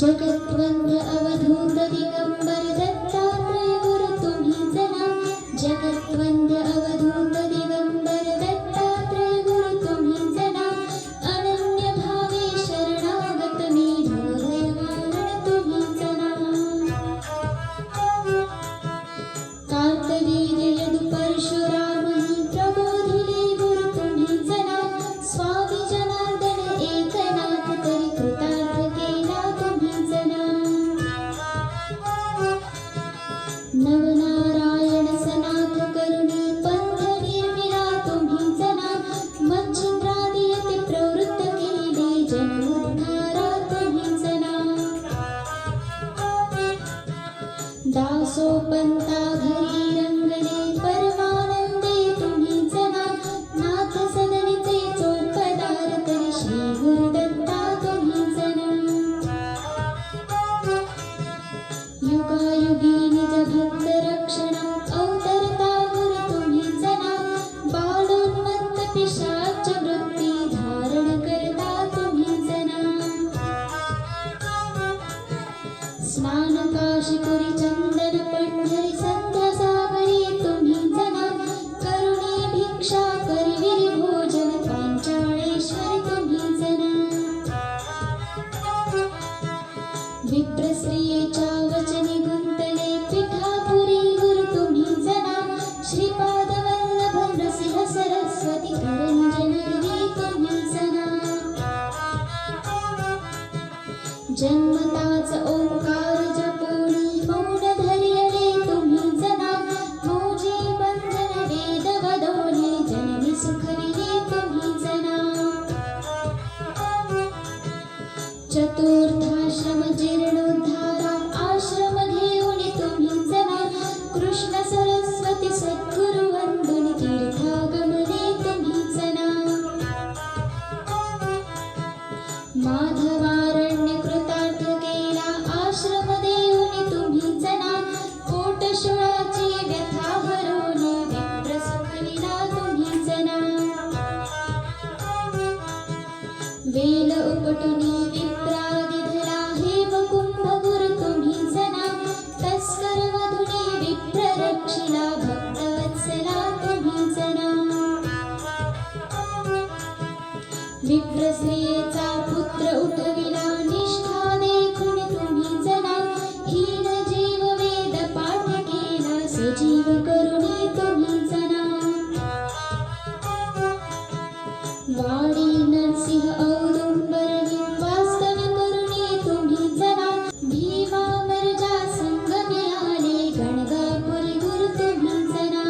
जगद्वंद्य Avadhoot Digambar Dattatray Kau 到天地 विप्रस्त्रियेच्या वचने गुंतले पिठापुरी गुरु तुम्ही जना. श्रीपाद वल्लभ नृसिंह सरस्वती करंजनगिरी तुम्ही जना. जन्मताच ओंकार चतुर्थाश्रम जीर्णोद्धारा आश्रम घेऊन तुम्ही जना कृष्ण सरस्वती सद्गुरु वंदन तीर्थागमने तुम्ही जना. माधवारण्य कृतार्थ केला आश्रम देऊन तुम्ही जना. कोट शुळाची व्यथा हरवून विप्र सुखविला तुम्ही जना. वेल उपटुनी विप्रश्रीचा पुत्र उठविला निष्ठा देखून तुम्ही जना हीन जीव वेद पाठ केला सजीव जना वाडी नरसिंह औदुंबर वास्तव करुणी तुम्ही जना भीमा मर्जा संग मिळाले गणगापूर गुरु तुम्ही जना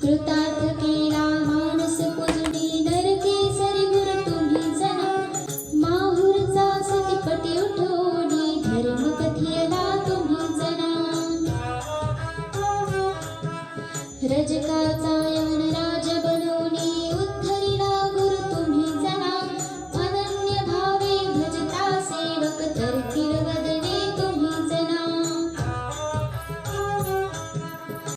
Krutan.